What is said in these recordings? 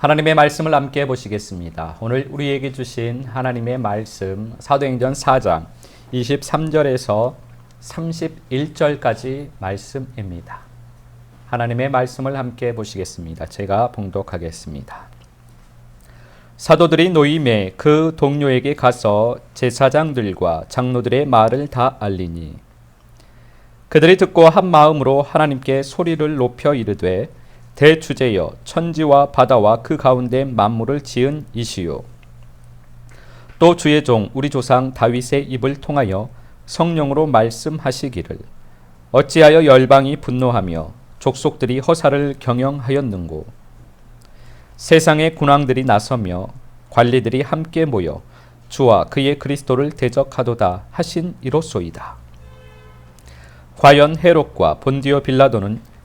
하나님의 말씀을 함께 보시겠습니다. 오늘 우리에게 주신 하나님의 말씀 사도행전 4장 23절에서 31절까지 말씀입니다. 하나님의 말씀을 함께 보시겠습니다. 제가 봉독하겠습니다. 사도들이 노임에 그 동료에게 가서 제사장들과 장로들의 말을 다 알리니 그들이 듣고 한 마음으로 하나님께 소리를 높여 이르되 대주제여 천지와 바다와 그 가운데 만물을 지은 이시요 또 주의 종 우리 조상 다윗의 입을 통하여 성령으로 말씀하시기를 어찌하여 열방이 분노하며 족속들이 허사를 경영하였는고 세상의 군왕들이 나서며 관리들이 함께 모여 주와 그의 그리스도를 대적하도다 하신 이로소이다. 과연 헤롯과 본디오 빌라도는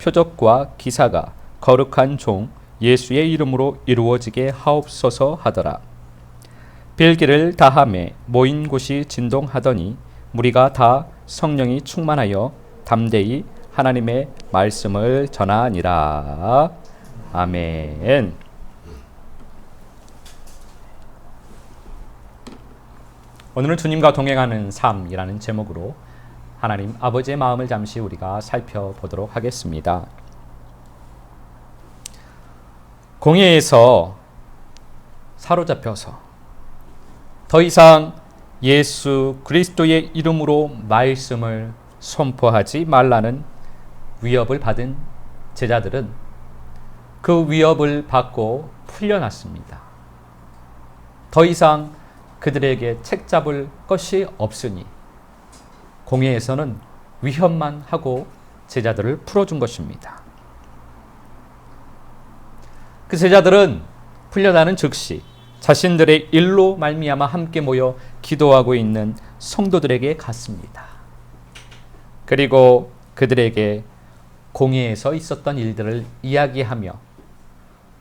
표적과 기사가 거룩한 종 예수의 이름으로 이루어지게 하옵소서 하더라. 빌기를 다함에 모인 곳이 진동하더니 무리가 다 성령이 충만하여 담대히 하나님의 말씀을 전하니라. 아멘. 오늘은 주님과 동행하는 삶이라는 제목으로 하나님 아버지의 마음을 잠시 우리가 살펴보도록 하겠습니다. 공예에서 사로잡혀서 더 이상 예수 그리스도의 이름으로 말씀을 선포하지 말라는 위협을 받은 제자들은 그 위협을 받고 풀려났습니다. 더 이상 그들에게 책 잡을 것이 없으니 공회에서는 위협만 하고 제자들을 풀어준 것입니다. 그 제자들은 풀려나는 즉시 자신들의 일로 말미암아 함께 모여 기도하고 있는 성도들에게 갔습니다. 그리고 그들에게 공회에서 있었던 일들을 이야기하며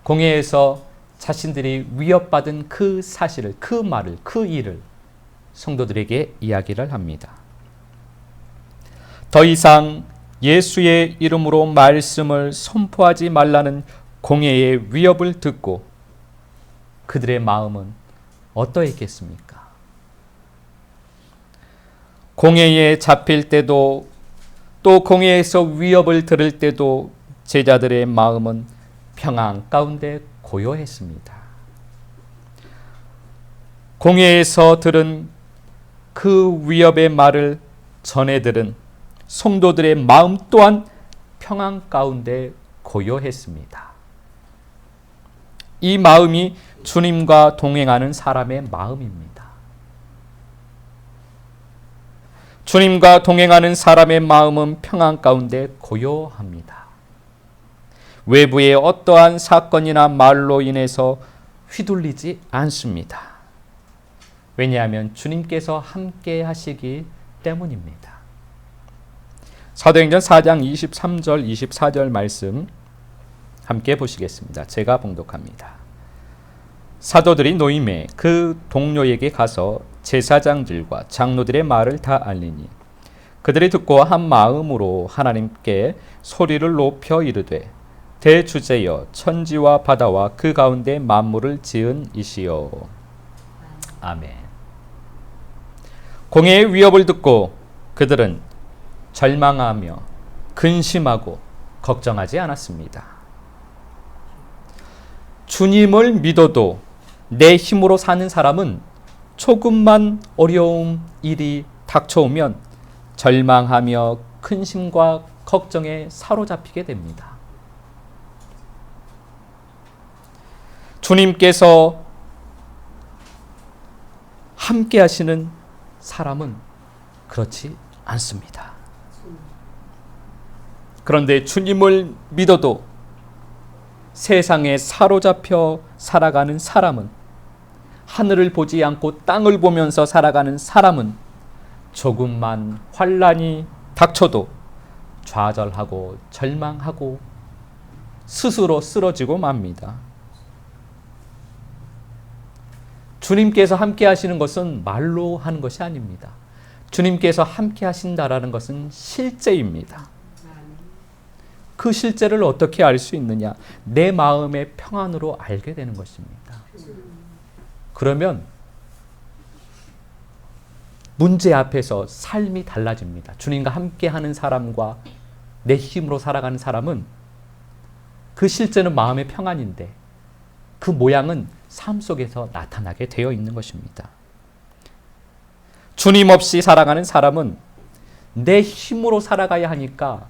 공회에서 자신들이 위협받은 그 사실을, 그 말을, 그 일을 성도들에게 이야기를 합니다. 더 이상 예수의 이름으로 말씀을 선포하지 말라는 공예의 위협을 듣고 그들의 마음은 어떠했겠습니까? 공예에 잡힐 때도 또 공예에서 위협을 들을 때도 제자들의 마음은 평안 가운데 고요했습니다. 공예에서 들은 그 위협의 말을 전해 들은 성도들의 마음 또한 평안 가운데 고요했습니다. 이 마음이 주님과 동행하는 사람의 마음입니다. 주님과 동행하는 사람의 마음은 평안 가운데 고요합니다. 외부의 어떠한 사건이나 말로 인해서 휘둘리지 않습니다. 왜냐하면 주님께서 함께 하시기 때문입니다. 사도행전 4장 23절 24절 말씀 함께 보시겠습니다. 제가 봉독합니다. 사도들이 노임에 그 동료에게 가서 제사장들과 장로들의 말을 다 알리니 그들이 듣고 한 마음으로 하나님께 소리를 높여 이르되 대주제여 천지와 바다와 그 가운데 만물을 지은 이시여 아멘 공의 위협을 듣고 그들은 절망하며 근심하고 걱정하지 않았습니다. 주님을 믿어도 내 힘으로 사는 사람은 조금만 어려움 일이 닥쳐오면 절망하며 근심과 걱정에 사로잡히게 됩니다. 주님께서 함께 하시는 사람은 그렇지 않습니다. 그런데 주님을 믿어도 세상에 사로잡혀 살아가는 사람은 하늘을 보지 않고 땅을 보면서 살아가는 사람은 조금만 환란이 닥쳐도 좌절하고 절망하고 스스로 쓰러지고 맙니다. 주님께서 함께 하시는 것은 말로 하는 것이 아닙니다. 주님께서 함께 하신다라는 것은 실제입니다. 그 실제를 어떻게 알 수 있느냐? 내 마음의 평안으로 알게 되는 것입니다. 그러면 문제 앞에서 삶이 달라집니다. 주님과 함께 하는 사람과 내 힘으로 살아가는 사람은 그 실제는 마음의 평안인데 그 모양은 삶 속에서 나타나게 되어 있는 것입니다. 주님 없이 살아가는 사람은 내 힘으로 살아가야 하니까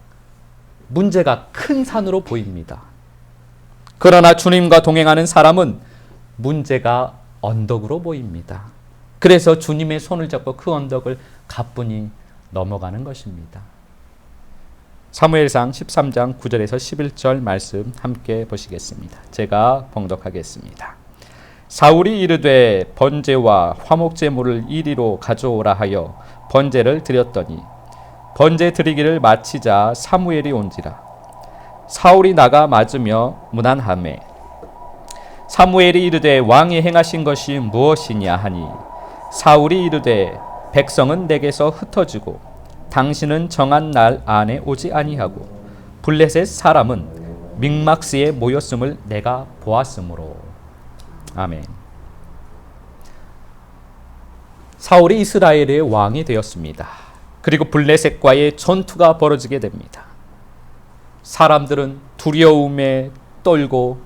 문제가 큰 산으로 보입니다. 그러나 주님과 동행하는 사람은 문제가 언덕으로 보입니다. 그래서 주님의 손을 잡고 그 언덕을 가뿐히 넘어가는 것입니다. 사무엘상 13장 9절에서 11절 말씀 함께 보시겠습니다. 제가 봉독하겠습니다. 사울이 이르되 번제와 화목 제물을 이리로 가져오라 하여 번제를 드렸더니 번제 드리기를 마치자 사무엘이 온지라 사울이 나가 맞으며 무난하매 사무엘이 이르되 왕이 행하신 것이 무엇이냐 하니 사울이 이르되 백성은 내게서 흩어지고 당신은 정한 날 안에 오지 아니하고 블레셋 사람은 믹막스에 모였음을 내가 보았으므로 아멘. 사울이 이스라엘의 왕이 되었습니다. 그리고 블레셋과의 전투가 벌어지게 됩니다. 사람들은 두려움에 떨고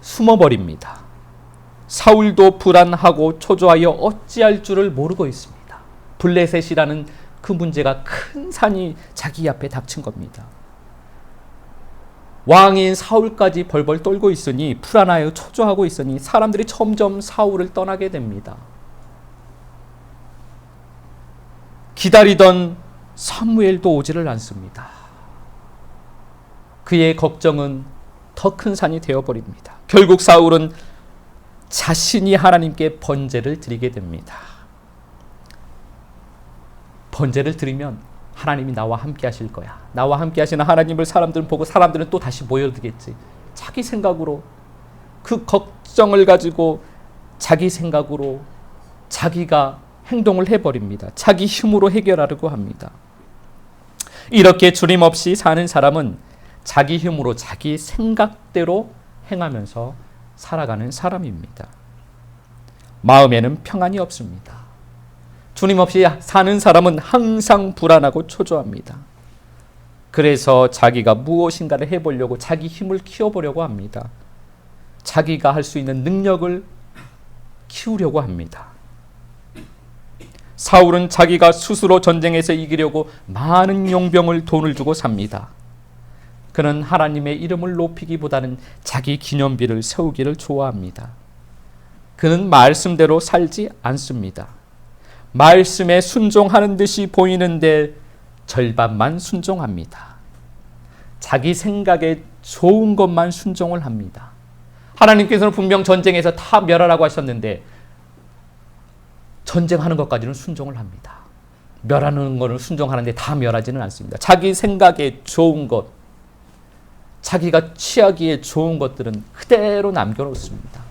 숨어버립니다. 사울도 불안하고 초조하여 어찌할 줄을 모르고 있습니다. 블레셋이라는 그 문제가 큰 산이 자기 앞에 닥친 겁니다. 왕인 사울까지 벌벌 떨고 있으니 불안하여 초조하고 있으니 사람들이 점점 사울을 떠나게 됩니다. 기다리던 사무엘도 오지를 않습니다. 그의 걱정은 더 큰 산이 되어버립니다. 결국 사울은 자신이 하나님께 번제를 드리게 됩니다. 번제를 드리면 하나님이 나와 함께 하실 거야. 나와 함께 하시는 하나님을 사람들은 보고 사람들은 또 다시 모여들겠지. 자기 생각으로 그 걱정을 가지고 자기 생각으로 자기가 행동을 해버립니다. 자기 힘으로 해결하려고 합니다. 이렇게 주님 없이 사는 사람은 자기 힘으로 자기 생각대로 행하면서 살아가는 사람입니다. 마음에는 평안이 없습니다. 주님 없이 사는 사람은 항상 불안하고 초조합니다. 그래서 자기가 무엇인가를 해보려고 자기 힘을 키워보려고 합니다. 자기가 할 수 있는 능력을 키우려고 합니다. 사울은 자기가 스스로 전쟁에서 이기려고 많은 용병을 돈을 주고 삽니다. 그는 하나님의 이름을 높이기보다는 자기 기념비를 세우기를 좋아합니다. 그는 말씀대로 살지 않습니다. 말씀에 순종하는 듯이 보이는데 절반만 순종합니다. 자기 생각에 좋은 것만 순종을 합니다. 하나님께서는 분명 전쟁에서 다 멸하라고 하셨는데 전쟁하는 것까지는 순종을 합니다. 멸하는 것을 순종하는데 다 멸하지는 않습니다. 자기 생각에 좋은 것, 자기가 취하기에 좋은 것들은 그대로 남겨놓습니다.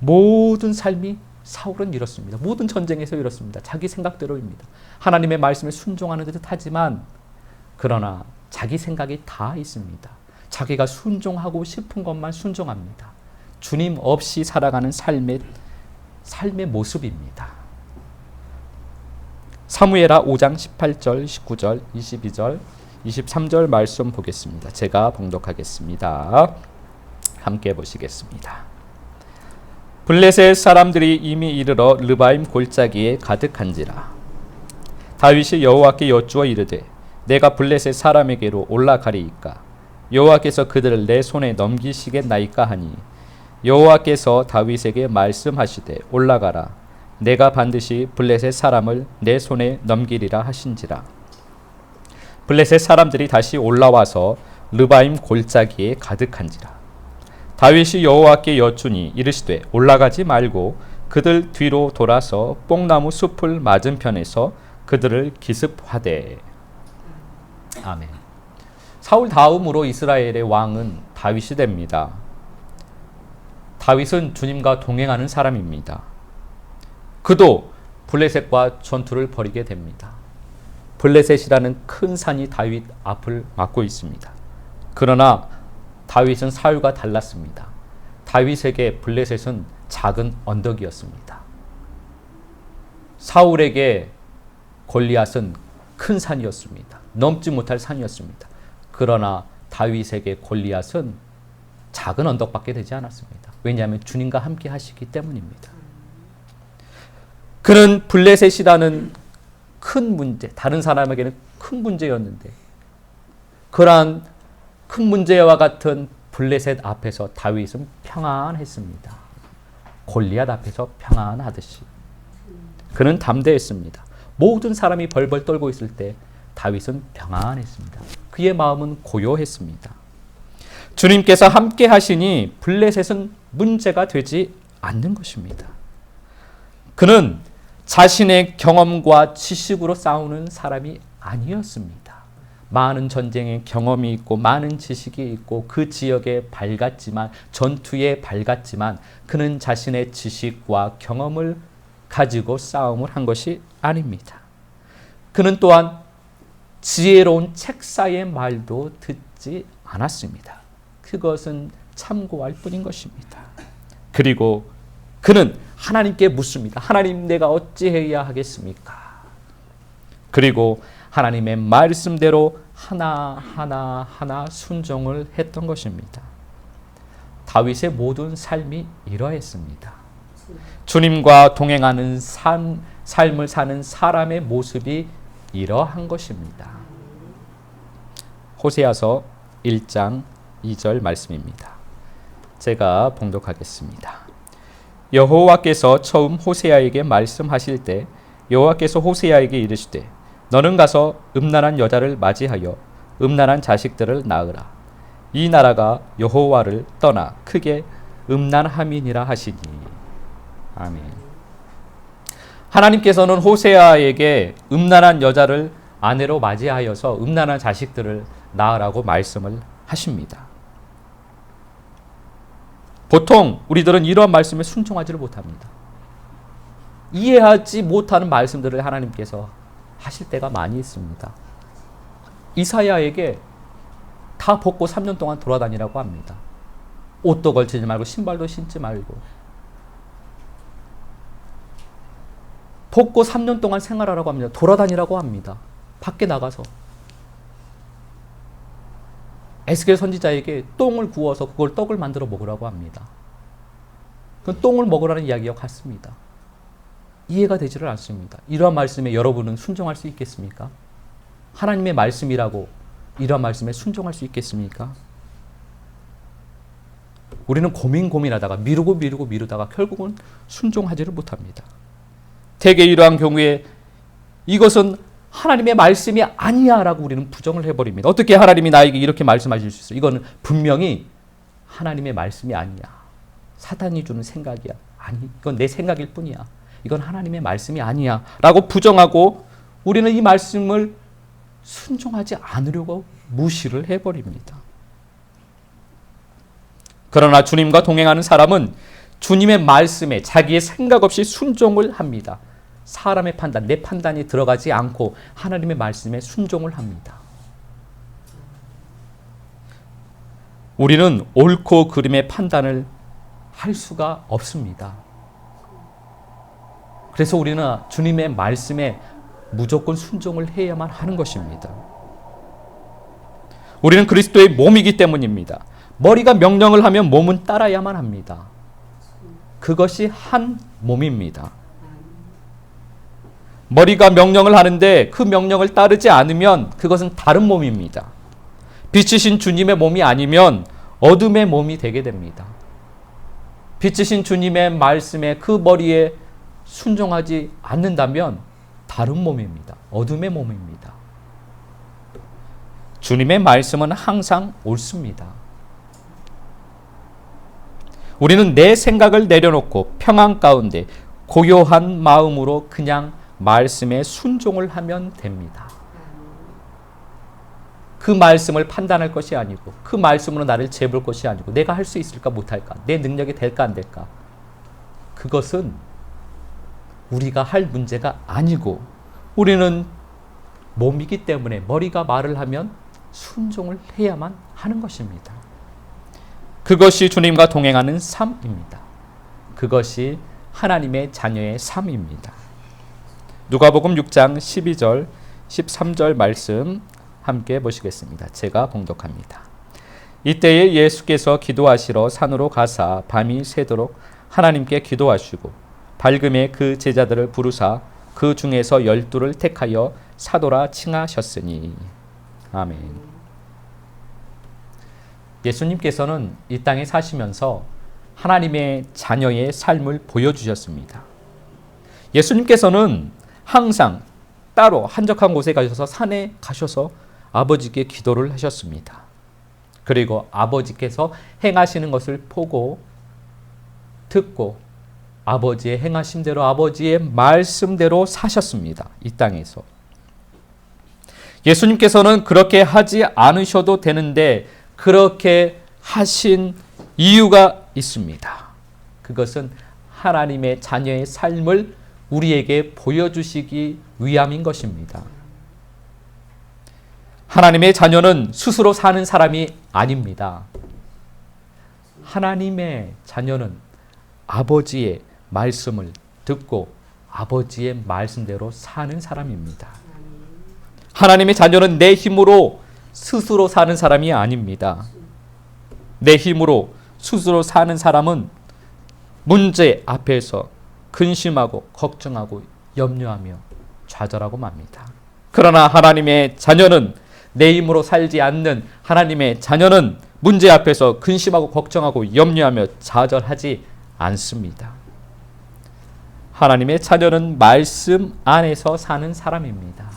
모든 삶이 사울은 이렇습니다. 모든 전쟁에서 이렇습니다. 자기 생각대로입니다. 하나님의 말씀에 순종하는 듯 하지만 그러나 자기 생각이 다 있습니다. 자기가 순종하고 싶은 것만 순종합니다. 주님 없이 살아가는 삶의 삶의 모습입니다. 사무엘하 5장 18절, 19절, 22절, 23절 말씀 보겠습니다. 제가 봉독하겠습니다. 함께 보시겠습니다. 블레셋 사람들이 이미 이르러 르바임 골짜기에 가득한지라 다윗이 여호와께 여쭈어 이르되 내가 블레셋 사람에게로 올라가리이까 여호와께서 그들을 내 손에 넘기시겠나이까 하니 여호와께서 다윗에게 말씀하시되 올라가라 내가 반드시 블레셋 사람을 내 손에 넘기리라 하신지라 블레셋 사람들이 다시 올라와서 르바임 골짜기에 가득한지라 다윗이 여호와께 여쭈니 이르시되 올라가지 말고 그들 뒤로 돌아서 뽕나무 숲을 맞은편에서 그들을 기습하되 아멘. 사울 다음으로 이스라엘의 왕은 다윗이 됩니다. 다윗은 주님과 동행하는 사람입니다. 그도 블레셋과 전투를 벌이게 됩니다. 블레셋이라는 큰 산이 다윗 앞을 막고 있습니다. 그러나 다윗은 사울과 달랐습니다. 다윗에게 블레셋은 작은 언덕이었습니다. 사울에게 골리앗은 큰 산이었습니다. 넘지 못할 산이었습니다. 그러나 다윗에게 골리앗은 작은 언덕밖에 되지 않았습니다. 왜냐하면 주님과 함께 하시기 때문입니다. 그는 블레셋이라는 큰 문제, 다른 사람에게는 큰 문제였는데 그러한 큰 문제와 같은 블레셋 앞에서 다윗은 평안했습니다. 골리앗 앞에서 평안하듯이 그는 담대했습니다. 모든 사람이 벌벌 떨고 있을 때 다윗은 평안했습니다. 그의 마음은 고요했습니다. 주님께서 함께 하시니 블레셋은 문제가 되지 않는 것입니다. 그는 자신의 경험과 지식으로 싸우는 사람이 아니었습니다. 많은 전쟁의 경험이 있고 많은 지식이 있고 그 지역에 밝았지만 전투에 밝았지만 그는 자신의 지식과 경험을 가지고 싸움을 한 것이 아닙니다. 그는 또한 지혜로운 책사의 말도 듣지 않았습니다. 그것은 참고할 뿐인 것입니다. 그리고 그는 하나님께 묻습니다. 하나님 내가 어찌해야 하겠습니까? 그리고 하나님의 말씀대로 하나하나 하나 순종을 했던 것입니다. 다윗의 모든 삶이 이러했습니다. 주님과 동행하는 삶, 삶을 사는 사람의 모습이 이러한 것입니다. 호세아서 1장 2절 말씀입니다. 제가 봉독하겠습니다. 여호와께서 처음 호세아에게 말씀하실 때 여호와께서 호세아에게 이르시되 너는 가서 음란한 여자를 맞이하여 음란한 자식들을 낳으라. 이 나라가 여호와를 떠나 크게 음란함이니라 하시니. 아멘. 하나님께서는 호세아에게 음란한 여자를 아내로 맞이하여서 음란한 자식들을 낳으라고 말씀을 하십니다. 보통 우리들은 이러한 말씀에 순종하지를 못합니다. 이해하지 못하는 말씀들을 하나님께서 하실 때가 많이 있습니다. 이사야에게 다 벗고 3년 동안 돌아다니라고 합니다. 옷도 걸치지 말고 신발도 신지 말고 벗고 3년 동안 생활하라고 합니다. 돌아다니라고 합니다. 밖에 나가서 에스겔 선지자에게 똥을 구워서 그걸 떡을 만들어 먹으라고 합니다. 그 똥을 먹으라는 이야기와 같습니다. 이해가 되지를 않습니다. 이러한 말씀에 여러분은 순종할 수 있겠습니까? 하나님의 말씀이라고 이러한 말씀에 순종할 수 있겠습니까? 우리는 고민 고민하다가 미루고 미루고 미루다가 결국은 순종하지를 못합니다. 대개 이러한 경우에 이것은 하나님의 말씀이 아니야라고 우리는 부정을 해버립니다. 어떻게 하나님이 나에게 이렇게 말씀하실 수 있어? 이거는 분명히 하나님의 말씀이 아니야. 사탄이 주는 생각이야. 아니, 이건 내 생각일 뿐이야. 이건 하나님의 말씀이 아니야. 라고 부정하고 우리는 이 말씀을 순종하지 않으려고 무시를 해버립니다. 그러나 주님과 동행하는 사람은 주님의 말씀에 자기의 생각 없이 순종을 합니다. 사람의 판단, 내 판단이 들어가지 않고 하나님의 말씀에 순종을 합니다. 우리는 옳고 그름의 판단을 할 수가 없습니다. 그래서 우리는 주님의 말씀에 무조건 순종을 해야만 하는 것입니다. 우리는 그리스도의 몸이기 때문입니다. 머리가 명령을 하면 몸은 따라야만 합니다. 그것이 한 몸입니다. 머리가 명령을 하는데 그 명령을 따르지 않으면 그것은 다른 몸입니다. 빛이신 주님의 몸이 아니면 어둠의 몸이 되게 됩니다. 빛이신 주님의 말씀에 그 머리에 순종하지 않는다면 다른 몸입니다. 어둠의 몸입니다. 주님의 말씀은 항상 옳습니다. 우리는 내 생각을 내려놓고 평안 가운데 고요한 마음으로 그냥 말씀에 순종을 하면 됩니다. 그 말씀을 판단할 것이 아니고 그 말씀으로 나를 재볼 것이 아니고 내가 할 수 있을까 못할까 내 능력이 될까 안 될까 그것은 우리가 할 문제가 아니고 우리는 몸이기 때문에 머리가 말을 하면 순종을 해야만 하는 것입니다. 그것이 주님과 동행하는 삶입니다. 그것이 하나님의 자녀의 삶입니다. 누가복음 6장 12절 13절 말씀 함께 보시겠습니다. 제가 봉독합니다. 이때에 예수께서 기도하시러 산으로 가사 밤이 새도록 하나님께 기도하시고 밝음에 그 제자들을 부르사 그 중에서 열두를 택하여 사도라 칭하셨으니 아멘. 예수님께서는 이 땅에 사시면서 하나님의 자녀의 삶을 보여주셨습니다. 예수님께서는 항상 따로 한적한 곳에 가셔서 산에 가셔서 아버지께 기도를 하셨습니다. 그리고 아버지께서 행하시는 것을 보고 듣고 아버지의 행하심대로 아버지의 말씀대로 사셨습니다. 이 땅에서. 예수님께서는 그렇게 하지 않으셔도 되는데 그렇게 하신 이유가 있습니다. 그것은 하나님의 자녀의 삶을 우리에게 보여주시기 위함인 것입니다. 하나님의 자녀는 스스로 사는 사람이 아닙니다. 하나님의 자녀는 아버지의 말씀을 듣고 아버지의 말씀대로 사는 사람입니다. 하나님의 자녀는 내 힘으로 스스로 사는 사람이 아닙니다. 내 힘으로 스스로 사는 사람은 문제 앞에서 근심하고 걱정하고 염려하며 좌절하고 맙니다. 그러나 하나님의 자녀는 내 힘으로 살지 않는 하나님의 자녀는 문제 앞에서 근심하고 걱정하고 염려하며 좌절하지 않습니다. 하나님의 자녀는 말씀 안에서 사는 사람입니다.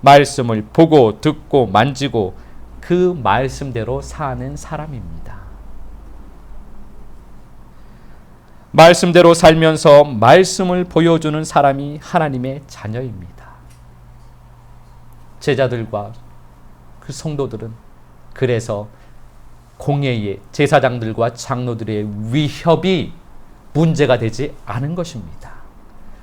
말씀을 보고 듣고 만지고 그 말씀대로 사는 사람입니다. 말씀대로 살면서 말씀을 보여주는 사람이 하나님의 자녀입니다. 제자들과 그 성도들은 그래서 공예의 제사장들과 장로들의 위협이 문제가 되지 않은 것입니다.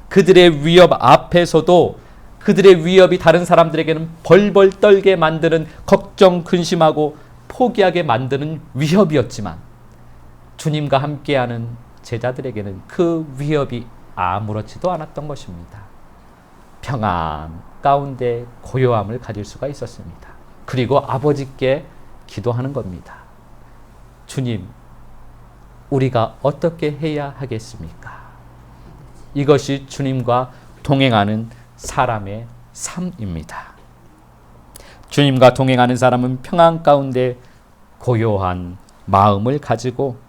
그들의 위협 앞에서도 그들의 위협이 다른 사람들에게는 벌벌 떨게 만드는 걱정, 근심하고 포기하게 만드는 위협이었지만 주님과 함께하는 제자들에게는 그 위협이 아무렇지도 않았던 것입니다. 평안 가운데 고요함을 가질 수가 있었습니다. 그리고 아버지께 기도하는 겁니다. 주님, 우리가 어떻게 해야 하겠습니까? 이것이 주님과 동행하는 사람의 삶입니다. 주님과 동행하는 사람은 평안 가운데 고요한 마음을 가지고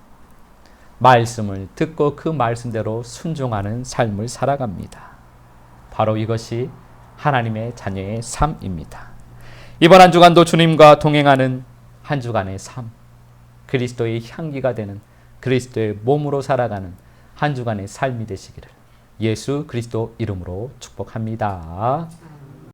말씀을 듣고 그 말씀대로 순종하는 삶을 살아갑니다. 바로 이것이 하나님의 자녀의 삶입니다. 이번 한 주간도 주님과 동행하는 한 주간의 삶, 그리스도의 향기가 되는 그리스도의 몸으로 살아가는 한 주간의 삶이 되시기를 예수 그리스도 이름으로 축복합니다.